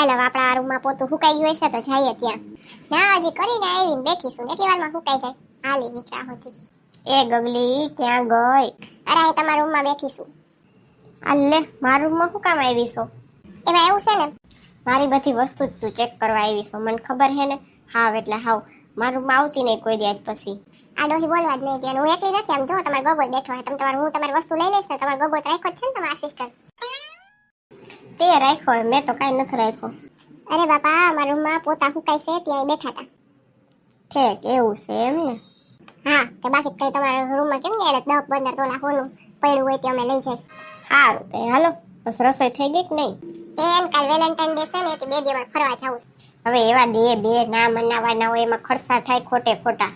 હાલ હવે આપણા રૂમમાં પોતું હુકાઈ ગયું હશે તો જઈએ ત્યાં. ના હજી કરીને આવીને બેઠીશું. કેટલી વારમાં હુકાઈ જાય. હાલી નીકળ્યા હોતી એ ગગલી ક્યાં ગઈ? અરે અહીં તમારા રૂમમાં બેઠીશું. અલ્લે મારા રૂમમાં શું કામ આવી છો એમાં એવું છે ને મારી બધી વસ્તુ જ તું ચેક કરવા આવી છો મને ખબર છે ને? હાવ એટલે હાવ. મારા રૂમમાં આવતી નહીં કોઈ દિવસ પછી. આ ડોહી બોલવા જ નહીં ત્યાં. હું એકલી નથી આમ જો તમારો ગોગો બેઠો હોય. તમે તમારું હું તમારી વસ્તુ લઈ લઈશ ને તમારો ગોગો તો રાખ્યો જ છે ને તમારા આસિસ્ટન્ટ તે રાખ્યો હોય, મેં તો કાંઈ નથી રાખ્યો. અરે બાપા અમારા રૂમમાં પોતા સુકાય છે ત્યાં બેઠા હતા ઠેક એવું છે એમ ને? હા કે બાકી કઈ તમારા રૂમમાં કેમ ને એને દસ પંદર તોલા હોનું પડ્યું હોય તે અમે લઈ જાય. સારું તે હાલો બસ રસોઈ થઈ ગઈ કે નહીં? એમ કાલ વેલેન્ટાઇન ડે છે ને તે બે દિવસ ફરવા જાઉં છે. હવે એવા દે બે ના મનાવાના હોય એમાં ખર્ચા થાય ખોટે ખોટા.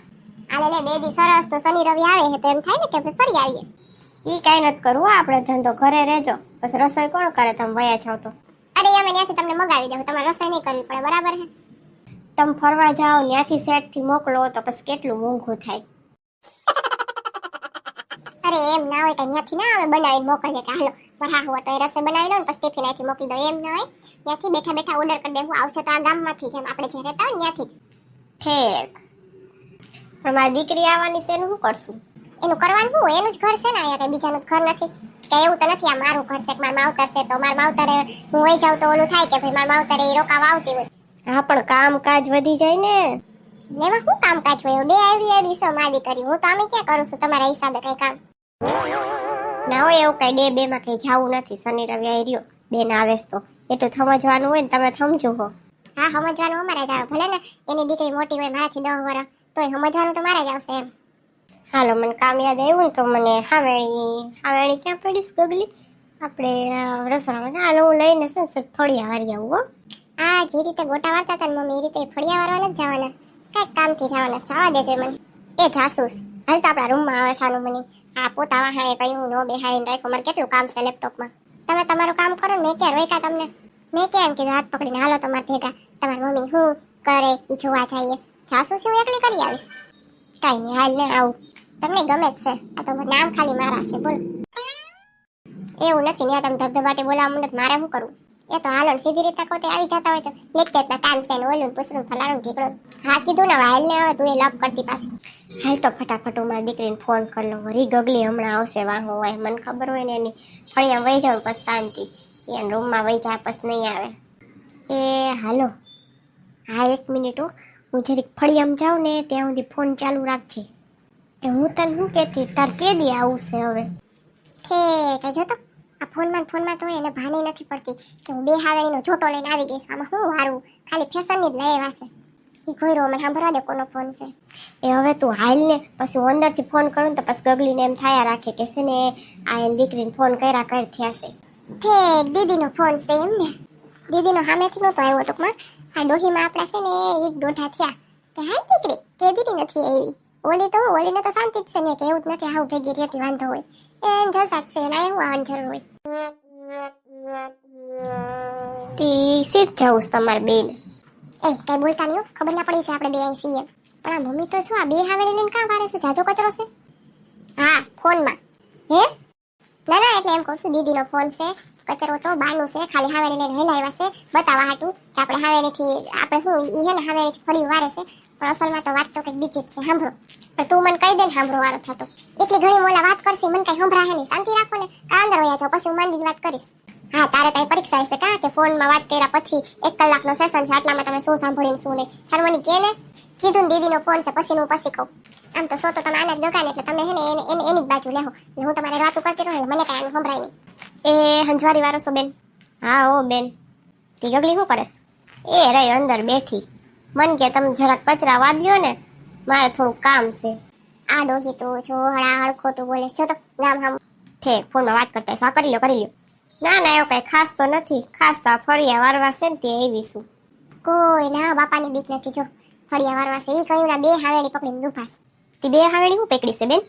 આલે લે બે દી સરસ તો શનિ રવિ આવે તો એમ થાય ને કે ફરી આવીએ. ઈ કાઈ નથી કરવું આપણે ધંધો ઘરે રહેજો. બસ રસોઈ કોણ કરે? તમે વયા જાવ તો. અરે અમે ત્યાંથી તમને મગાવી દઉં. તમારે રસોઈ નહીં કરવી પડે બરાબર છે? તમે ફરવા જાઓ ત્યાંથી સેટથી મોકલો તો પછી કેટલું મોંઘું થાય. અરે એમ ના હોય કે ત્યાંથી ના આવે. બનાવીને મોકલીએ કે હાલો મારા હાહુ તો એ રસોઈ બનાવી લો ને પછી ટિફિન અહીંથી મોકલી દો એમ ના હોય. ત્યાંથી બેઠા બેઠા ઓર્ડર કરી દેવું. આવશે તો આ ગામમાંથી જેમ આપણે જે રહેતા હોય ત્યાંથી. ઠેક. પણ મારી દીકરી આવવાની છે એનું શું કરશું? એનું કરવાનું હું એનું જ ઘર છે ને અહીંયા કઈ બીજાનું ઘર નથી. કે એવું તો નથી આ મારું ઘર છે કે મારા માવતર છે તો મારા માવતરે હું વહી જાઉં તો ઓલું થાય કે ભાઈ મારા માવતરે એ રોકાવા આવતી હોય. હા પણ કામ કાજ વધી જાય ને. એમાં શું કામકાજ હોય? બે આવી આવી છો મારી કરી. હું તો અમે ક્યાં કરું છું તમારા હિસાબે કઈ કામ? ના હોય એવું કઈ ડે બે માં કઈ જવું નથી. શનિ રવિ આવી રહ્યો. બેન આવે તો. એટલું સમજવાનું હોય ને તમે સમજો હો. હા સમજવાનું અમારે જ આવે. ભલે ને એની દીકરી મોટી હોય મારાથી દસ વર્ષ તોય સમજવાનું તો મારે જ આવશે એમ. હાલો, મને કામ યાદ આવ્યું ને તો મને હાવેણી હાવેણી ક્યાં પડીશ ગગલી? આપણે રસોડામાં. હાલો, હું લઈને ને ફળિયા વારી આવું, હો. આ જે રીતે ગોટા વાળતા હતા મમ્મી, એ રીતે ફળિયા વાળવા નથી જવાના. કંઈક કામથી જવાના, જવા દેજો મને. એ જાસૂસ, હાલ તો આપણા રૂમમાં આવે સાનું મને. આ પોતા વાહાએ કયું નો બેહાઈને રાખ્યો, મારે કેટલું કામ છે લેપટોપમાં. તમે તમારું કામ કરો મેં ક્યાં રોકા તમને? મેં ક્યાં એમ કીધું, હાથ પકડીને હાલો તમારે ભેગા. તમારી મમ્મી શું કરે એ જોવા જઈએ. જાસૂસી હું એકલી કરી આવીશ. કાંઈ નહીં, હાલ ને આવું. તમને ગમે જ છે. આ તો નામ ખાલી મારા છે, બોલો. એવું નથી, ત્યાં તમે ધબધબાટી બોલાવવા માંડો મારે શું કરવું? એ તો હાલો સીધી રીતે કોતે આવી જતા હોય તો લેટકેટના કામ છે ને ઓલું પૂછરું ફલાણું ઢીકડું હા, કીધું ને વાયલ ને હવે તું એ લપ કરતી પાછી. હાલ તો ફટાફટ હું મારી દીકરીને ફોન કરી લઉં. વરી ગગલી હમણાં આવશે, વાહો હોય મને ખબર હોય ને એની. ફળિયા વહી જાઉં પછી શાંતિ. એને રૂમમાં વહી જાય, પછી નહીં આવે. એ, હાલો. હા, એક મિનિટ હું. જરીક ફળિયામ જાઉં ને ત્યાં સુધી ફોન ચાલુ રાખજે. એ હું તને શું કહેતી? તાર કે દી આવું છે હવે? ઠીક જો તો આ ફોનમાં ફોનમાં તો એને ભાની નથી પડતી કે હું બે હાવેણીનો જોટો લઈને આવી ગઈશ. આમાં શું વારું ખાલી ફેશનની જ લઈ વાસે એ કોઈ રો મને સાંભળવા દે કોનો ફોન છે. એ હવે તું હાલ ને પછી હું અંદરથી ફોન કરું તો પછી ગગલીને એમ થયા રાખે કે છે ને આ એની દીકરીને ફોન કર્યા કર થયા છે. ઠીક દીદીનો ફોન છે એમ ને? દીદીનો સામેથી નહોતો આવ્યો ટૂંકમાં. આ ડોહીમાં આપણા છે ને એક દોઢા થયા. કે હા દીકરી? કે દીદી નથી આવી? ઓલી તો ઓલીને તો શાંતિ જ છે ને કે એવું જ નથી હાવ ભેગી રહેતી વાંધો હોય. એમ જલસા જ છે એના એવું આવવાની જરૂર હોય. તી સીધ જાઉં તમારે બેન. એ કઈ બોલતા નહીં ખબર ના પડી છે આપણે બે અહીં છીએ પણ આ મમ્મી તો શું આ બે હાવેલી લઈને કાં વારે છે? જાજો કચરો છે? હા ફોનમાં. હે? ના ના એટલે એમ કહું છું દીદીનો ફોન છે કચરો તો બાનું છે ખાલી હાવેડી લઈને હેલાવ્યા છે. બતાવવા હાટું કે આપણે હાવેડીથી આપણે શું ઈ હે ને હાવેડીથી ફરી વારે છે. પણ અસલમાં તો વાત તો કંઈક બીજી જ છે, સાંભળો. પણ તું મને કહી દે ને સાંભળો વારો થતો. એટલી ઘણી મોલા વાત કરશે, મને કઈ સંભળાશે નહીં. શાંતિ રાખો ને. કા અંદર વયા જાઓ, પછી હું માંડીને વાત કરીશ. હા, તારે કઈ પરીક્ષા હશે કા? કે ફોનમાં વાત કર્યા પછી એક કલાકનો સેશન છે, આટલામાં તમે શું સાંભળીને શું નહીં. છાનવાની કે ને? કીધું દીદીનો ફોન છે, પછી હું પછી કહું. આમ તો સો તો તમે આના જ દોકાન, એટલે તમે હે ને એને એને- જ બાજુ લેહો. એટલે હું તમારે વાતો કરતી રહું મને કાંઈ સંભળાય નહીં. એ હંજવારી વારો છો બેન. હા, ઓ બેન. તી ગગલી શું કરેશ એ રહી અંદર બેઠી. મન કે તમે જરાક કચરા વાળ્યો ને મારે થોડું કામ છે. આ ડોહી તો છો હળાહળ ખોટું બોલે છો. તો ગામ હામ ઠેક ફોનમાં વાત કરતા હશો. કરી લ્યો કરી લ્યો. ના ના એવું કઈ ખાસ તો નથી. ખાસ તો આ ફળિયા વારવા છે ને તે આવીશું કોઈ ના બાપાની બીક નથી. જો ફળિયા વારવા છે. એ કહ્યું ના બે હાવેડી પકડીને ઊભા છે. તી બે હાવેણી હું પેકડી છે બેન?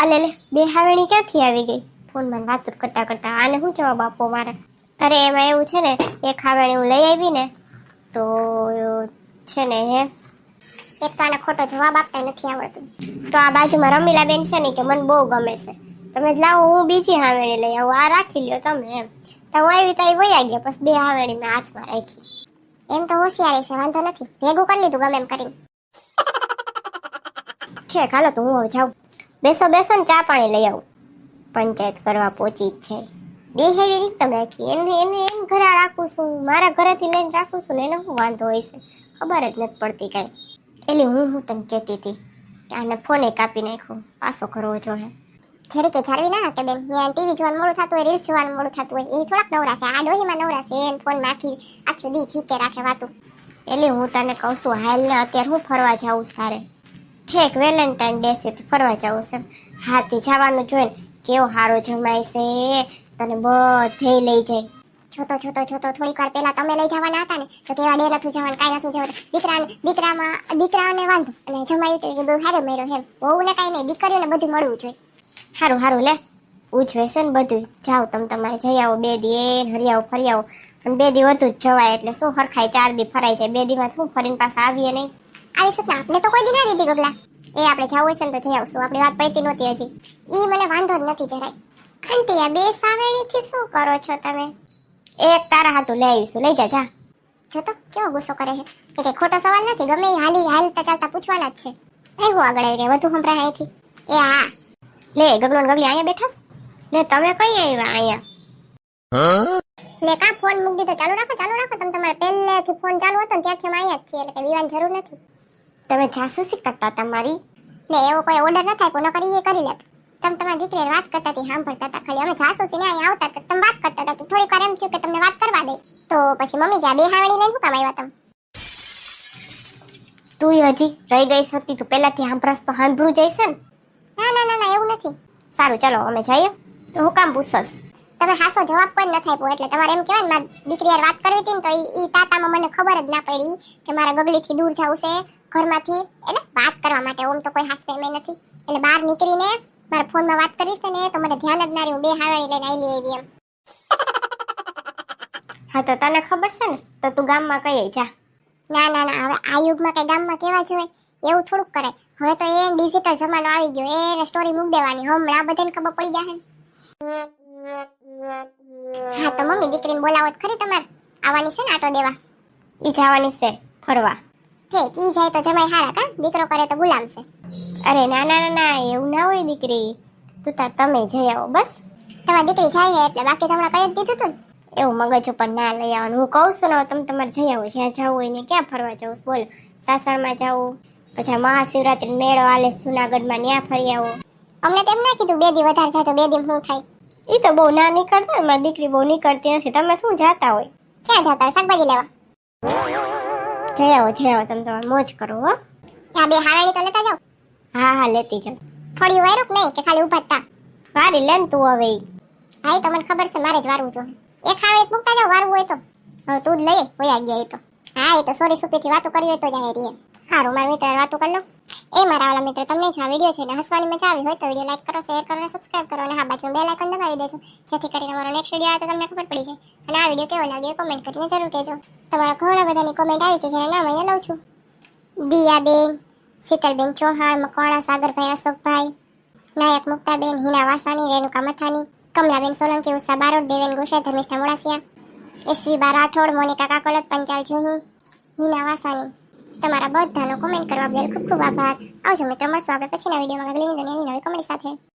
અલે લે લે બે હાવેણી ક્યાંથી આવી ગઈ? ફોનમાં વાત કરતા કરતા આને હું જવાબ આપો મારે? અરે એમાં એવું છે ને એક હાવેણી હું લઈ આવી ને તો, છે ને હે? એક તો આને ખોટો જવાબ આપતા નથી આવડતું. તો આ બાજુમાં રમીલા બેન છે ને કે મને બહુ ગમે છે. તમે લાવો, હું બીજી હાવેણી લઈ આવું. આ રાખી લ્યો તમે એમ. તો હું આવી તો વયા ગયા, પછી બે હાવેણી મેં હાથમાં રાખી. એમ તો હોશિયારી છે, વાંધો નથી. ભેગું કરી લીધું ગમે એમ કરીને. ઠેક, હાલો તો હું હવે જાઉં. બેસો બેસો ને ચા પાણી લઈ આવું. પંચાયત કરવા પહોંચી જ છે. બે હેવી રીતમ રાખી. એને એને એમ ઘરે રાખું છું. મારા ઘરેથી લઈને રાખું છું ને એને શું વાંધો હોય છે? ખબર જ નથી પડતી કાંઈ. એટલે હું હું તને કહેતી હતી? કે આને ફોને કાપી નાખ્યો. પાછો કરવો જોઈએ જરી કે જાળવી ના કે બેન? ત્યાં ટીવી જોવાનું મોડું થતું હોય રીલ્સ જોવાનું મોડું થતું હોય. એ થોડાક નવરા છે. આ ડોહીમાં નવરા છે. એને ફોનમાં આખી આખી દી છીકે રાખે વાતું. એટલે હું તને કહું છું, હાલ ને અત્યારે હું ફરવા જાઉં છું તારે. ઠેક, વેલેન્ટાઇન ડે છે ફરવા જાઉં છે. હાથી જવાનું જોઈને કેવો સારો જમાય છે. તને બધે લઈ જાય. છોતો છોતો છોતો થોડીક વાર પહેલા તમે લઈ જવાના હતા ને તો તેવા ડે નથી જવાનું કાંઈ નથી જવાનું. દીકરાને દીકરામાં દીકરાને વાંધો અને જમાયું કે બહુ હારે મેળો એમ. બહુને કાંઈ નહીં દીકરીઓને બધું મળવું જોઈએ. સારું સારું લે. ઉજવે છે ને બધું. જાઓ તમે તમારે જઈ આવો બે દી એ હરિયાવો આવો પણ બે દી વધુ જ જવાય એટલે શું હરખાય ચાર દી ફરાય છે. બે દીમાં શું ફરીને પાછા આવીએ નહીં? આવી શકતા આપણે તો કોઈ દી ના દીધી ગગલા. એ આપણે જવું હશે ને તો જઈ આવશું. આપણી વાત પૈતી નહોતી હજી. એ મને વાંધો જ નથી જરાય. આંટી, આ બે સાવેણીથી શું કરો છો તમે? એક તારા હાટું લઈ આવીશું. લઈ જા જા. જો તો, કેવો ગુસ્સો કરે છે. એ ખોટો સવાલ નથી, ગમે એ હાલી, હાલતા ચાલતા પૂછવાના જ છે. એ આગળ આવી વધુ સંભળાય અહીંથી. એ હા લે ગગલો ગગલી અહીંયા બેઠાસ. લે, તમે કઈ આવ્યા અહીંયા? લે, કા ફોન મૂકી દીધો? ચાલુ રાખો ચાલુ રાખો. તમે તમારે પહેલેથી ફોન ચાલુ હતો ને ત્યાંથી અમે અહીંયા જ છીએ, એટલે વિવાન જરૂર નથી. તમે જાસૂસી કરતા તમારી લે, એવો કોઈ ઓર્ડર ન થાય કોનો કરી, એ કરી લેત. તમે તમારી દીકરીને વાત કરતા હતી સાંભળતા હતા ખાલી. અમે જાસૂસી ને અહીંયા આવતા હતા તમે વાત કરતા હતા. થોડીક વાર એમ થયું કે તમને વાત કરવા દે. તો પછી મમ્મી જા બે હાવડી લઈને શું કામ આવ્યા તમે? તું હજી રહી ગઈ હતી તું પહેલાથી સાંભળસ તો સાંભળું જઈશ ને. ના ના ના ના એવું નથી. સારું ચાલો અમે જઈએ. તો હું કામ પૂછસ તમે હાસો જવાબ પણ ન આપ્યો એટલે તમારે એમ કહેવાય ને મારી દીકરી યાર વાત કરવી હતી ને તો ઈ તાતામાં મને ખબર જ ના પડી કે મારા ગગલીથી દૂર જવું છે ઘરમાંથી. એટલે વાત કરવા માટે ઓમ તો કોઈ હાથ એમ નથી. એટલે બહાર નીકળીને મારા ફોનમાં વાત કરવી છે ને તો મને ધ્યાન જ ના રહ્યું બે હાવણી લઈને આવી આવી એમ. હા તો તને ખબર છે ને તો તું ગામમાં કઈ જા. ના ના ના હવે આ યુગમાં કઈ ગામમાં કેવા જવાય? એવું થોડુંક કરે. હવે તો એ ડિજિટલ જમાનો આવી ગયો એને સ્ટોરી મૂક દેવાની. હમણાં બધાને ખબર પડી જાય હા તો મમ્મી દીકરીને બોલાવો ખરી તમારે? આવવાની છે ને આટો દેવા? ઈ જવાની છે ફરવા. ઠીક ઈ જાય તો જમાય હારા કા? દીકરો કરે તો ગુલામ છે. અરે ના ના ના એવું ના હોય દીકરી. તું તાર તમે જઈ આવો બસ. તમારી દીકરી જાય એટલે બાકી તો કઈ જ દીધું તું એવું મગજ ઉપર ના લઈ આવવાનું. હું કહું છું ને તમે તમારે જઈ આવો. જ્યાં જવું હોય ને ક્યાં ફરવા જવું? બોલો. સાસણમાં જવું પછી મહાશિવરાત્રી મેળો આલે જુનાગઢમાં ત્યાં ફરી આવો. અમને તેમ ના કીધું બે દી વધારે તો બે દી શું થાય. એ તો બહુ ના નીકળતા હોય મારી દીકરી બહુ નીકળતી નથી. તમે શું જાતા હોય? ક્યાં જતા હોય? શાકભાજી લેવા? જઈ આવો જઈ આવો તમે તમારે મોજ કરો હો. ત્યાં બે હારાણી તો હા, લેતી જાઉં. થોડી વાયરો નહીં? કે ખાલી ઊભા હતા વારી લેન તું હવે હા, એ તો મને ખબર છે, મારે જ વારવું જો એક ખાવે એક મૂકતા જાવ વારવું હોય તો. હવે તું જ લઈએ, હોય ગયા એ તો. હા, એ તો સોરી સુપીથી વાતો કરવી હોય તો જાય રીએ સારું મારા મિત્ર વાતો કરી લો એ મારા વાલા મિત્ર, તમને જો આ વીડિયો છે ને, હસવાની મજા આવી હોય તો વીડિયો લાઈક કરો, શેર કરો અને સબસ્ક્રાઇબ કરો અને હા બાજુ બે લાઇકન દબાવી દેજો. જેથી કરીને મારો નેક્સ્ટ વીડિયો આવે તો તમને ખબર પડી જાય. અને આ વીડિયો કેવો લાગ્યો કોમેન્ટ કરીને જરૂર કહેજો. તમારા ઘણા બધાની કોમેન્ટ આવી છે, જેના નામ અહીંયા લઉં છું. દિયાબેન શીતલબેન ચૌહાણ, મકવાણા, સાગરભાઈ, અશોકભાઈ, નાયક મુક્તાબેન, હિના વાસાની રેણુકા મથાની કમલાબેન સોલંકી, ઉષા બારોટ, દેવેન ગોસાઈ ધર્મિષ્ઠા મોડાસિયા એસવી બા રાઠોડ, મોનિકા કાકોલત, પંચાલ જુહી હિના વાસાની તમારા બધાનો કોમેન્ટ કરવા બદલ ખૂબ ખૂબ આભાર. આવજો મિત્રો, મળશું આપણે પછીના વિડીયોમાં. અગલી દુનિયાની નવી કોમેડી સાથે.